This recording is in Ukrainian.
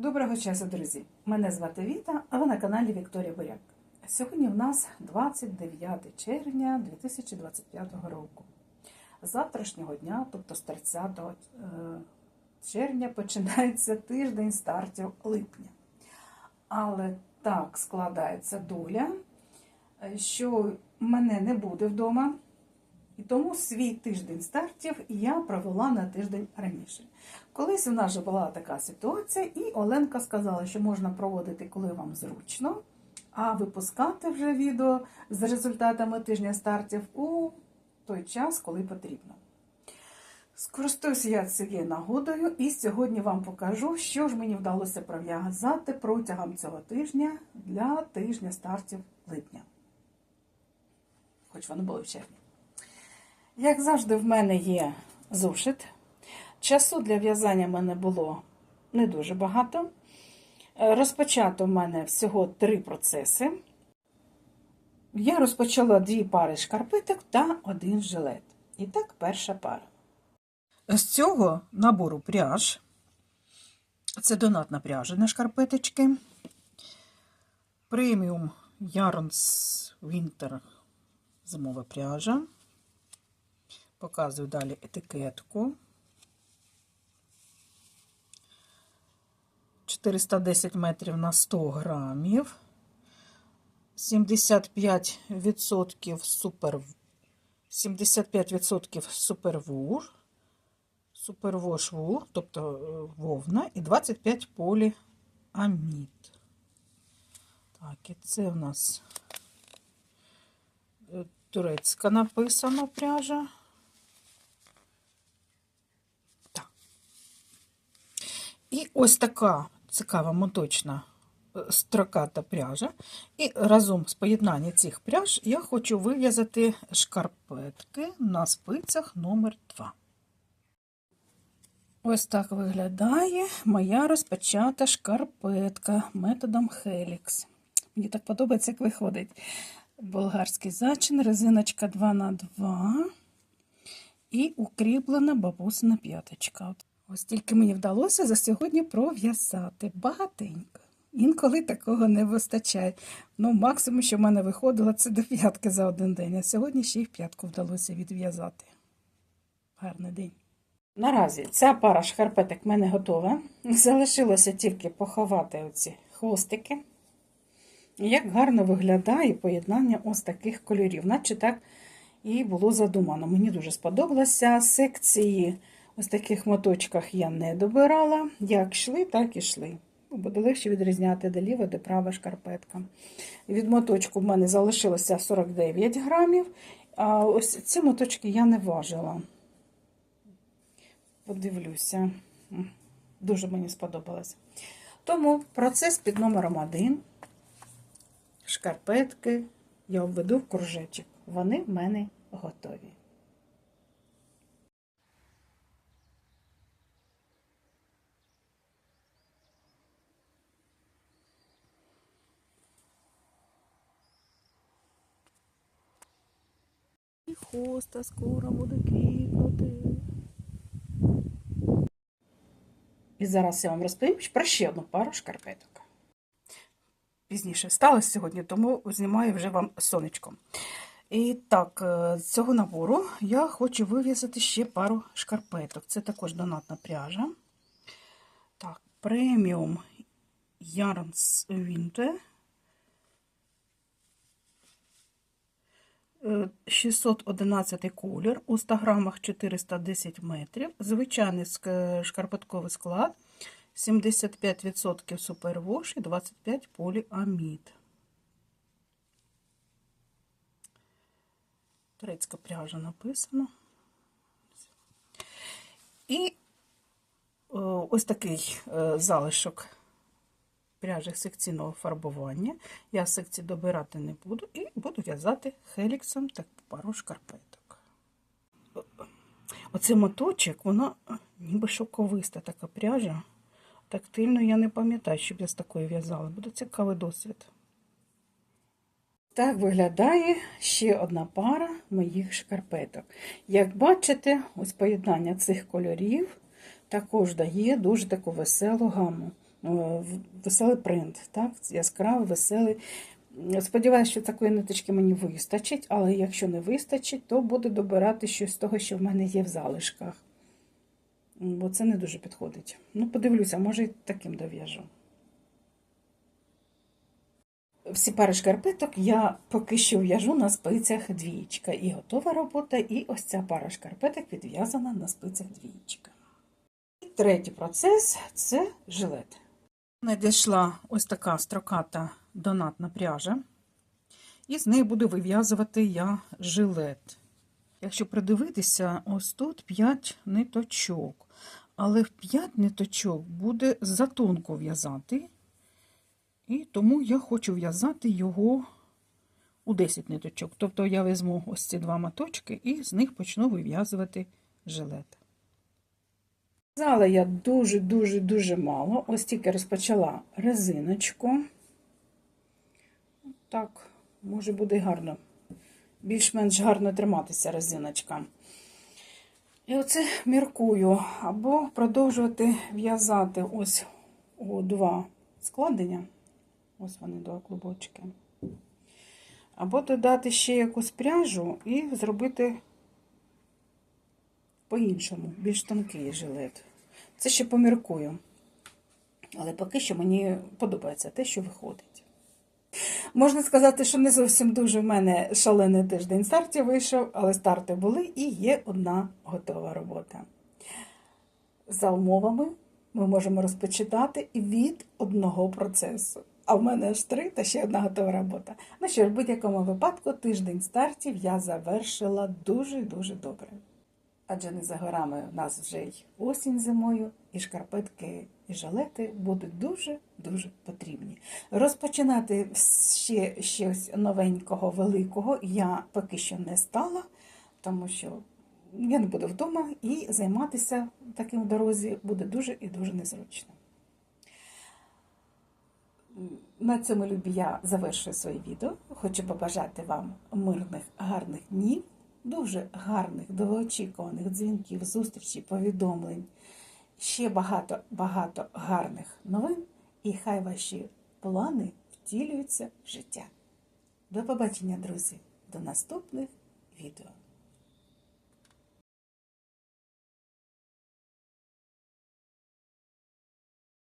Доброго часу, друзі! Мене звати Віта, а ви на каналі Вікторія Буряк. Сьогодні в нас 29 червня 2025 року. З завтрашнього дня, тобто з 30 е, червня, починається тиждень стартів липня. Але так складається доля, е, що мене не буде вдома. І тому свій тиждень стартів я провела на тиждень раніше. Колись у нас же була така ситуація, і Оленка сказала, що можна проводити, коли вам зручно, а випускати вже відео з результатами тижня стартів у той час, коли потрібно. Скористуюся я цією нагодою і сьогодні вам покажу, що ж мені вдалося пров'язати протягом цього тижня для тижня стартів липня. Хоч воно було в червні. Як завжди, в мене є зошит. Часу для в'язання в мене було не дуже багато. Е, Розпочато в мене всього три процеси. Я розпочала дві пари шкарпеток та один жилет. І так, перша пара. З цього набору пряж. Це донатна пряжа на шкарпеточки. Преміум Yarns Winter зимова пряжа. Показую далі етикетку. 410 метрів на 100 грамів. 75% супер 75% супервур, супервош вур, тобто е, вовна, і 25 поліамід. Так, і це в нас е, турецька написана пряжа. І ось така цікава моточна е, строката пряжа. І разом з поєднанням цих пряж я хочу вив'язати шкарпетки на спицях номер 2 Ось так виглядає моя розпочата шкарпетка методом Helix. Мені так подобається, як виходить. Болгарський зачин, резиночка 2х2 і укріплена бабусина п'яточка. Ось тільки мені вдалося за сьогодні пров'язати багатенько. Інколи такого не вистачає. Ну, максимум, що в мене виходило, це до п'ятки за один день. А сьогодні ще й в п'ятку вдалося відв'язати. Гарний день. Наразі ця пара шкарпеток в мене готова. Залишилося тільки поховати оці хвостики. Як гарно виглядає поєднання ось таких кольорів, наче так і було задумано. Мені дуже сподобалося. Секції ось таких моточках я не добирала. Як йшли, так і йшли. Буде легше відрізняти де ліва, де права шкарпетка. Від моточку в мене залишилося 49 грамів, а ось ці моточки я не важила. Подивлюся, дуже мені сподобалось. Тому процес під номером 1. Шкарпетки я обведу в кружечок. Вони в мене готові. І хоста скоро буде квітнути. І зараз я вам розповім про ще одну пару шкарпеток. Пізніше сталося сьогодні, тому знімаю вже вам сонечко. І так, з цього набору я хочу вив'язати ще пару шкарпеток. Це також донатна пряжа. Так, преміум Yarns Winter. 611 колір, у 100 грамах 410 метрів, звичайний шкарпетковий склад, 75% супервош і 25 поліамід. Турецька пряжа написано. І ось такий залишок пряжі секційного фарбування. Я секції добирати не буду і буду в'язати хеліксом так пару шкарпеток. Оцей моточок, воно ніби шоковиста така пряжа. Тактильно я не пам'ятаю, щоб я з такою в'язала. Буде цікавий досвід. Так виглядає ще одна пара моїх шкарпеток. Як бачите, ось поєднання цих кольорів також дає дуже таку веселу гаму. В- веселий принт, так? яскравий, веселий. Сподіваюся, що такої ниточки мені вистачить, але якщо не вистачить, то буду добирати щось з того, що в мене є в залишках. Бо це не дуже підходить. Ну, подивлюся, може і таким дов'яжу. Всі пари шкарпеток я поки що в'яжу на спицях двієчка. І готова робота, і ось ця пара шкарпеток відв'язана на спицях двієчка. І третій процес це жилет. Надійшла ось така строката донатна пряжа, і з неї буду вив'язувати я жилет. Якщо придивитися, ось тут 5 ниточок, але в 5 ниточок буде затонко в'язати. І тому я хочу в'язати його у 10 ниточок. Тобто я візьму ось ці два моточки і з них почну вив'язувати жилет. В'язала я дуже-дуже-дуже мало. Ось тільки розпочала резиночку. Так, може буде гарно. Більш-менш гарно триматися резиночка. І оце міркую, або продовжувати в'язати ось у два складення. Ось вони два клубочки. Або додати ще якусь пряжу і зробити по-іншому, більш тонкий жилет. Це ще поміркую. Але поки що мені подобається те, що виходить. Можна сказати, що не зовсім дуже в мене шалений тиждень стартів вийшов, але старти були і є одна готова робота. За умовами ми можемо розпочитати від одного процесу. А в мене аж три та ще одна готова робота. Ну що ж, в будь-якому випадку тиждень стартів я завершила дуже-дуже добре. Адже не за горами в нас вже й осінь зимою, і шкарпетки, і жалети будуть дуже-дуже потрібні. Розпочинати ще щось новенького, великого я поки що не стала, тому що я не буду вдома і займатися таким в дорозі буде дуже і дуже незручно. На цьому любі я завершую своє відео. Хочу побажати вам мирних, гарних днів, дуже гарних, довгоочікуваних дзвінків, зустрічей, повідомлень, ще багато-багато гарних новин, і хай ваші плани втілюються в життя. До побачення, друзі, до наступних відео.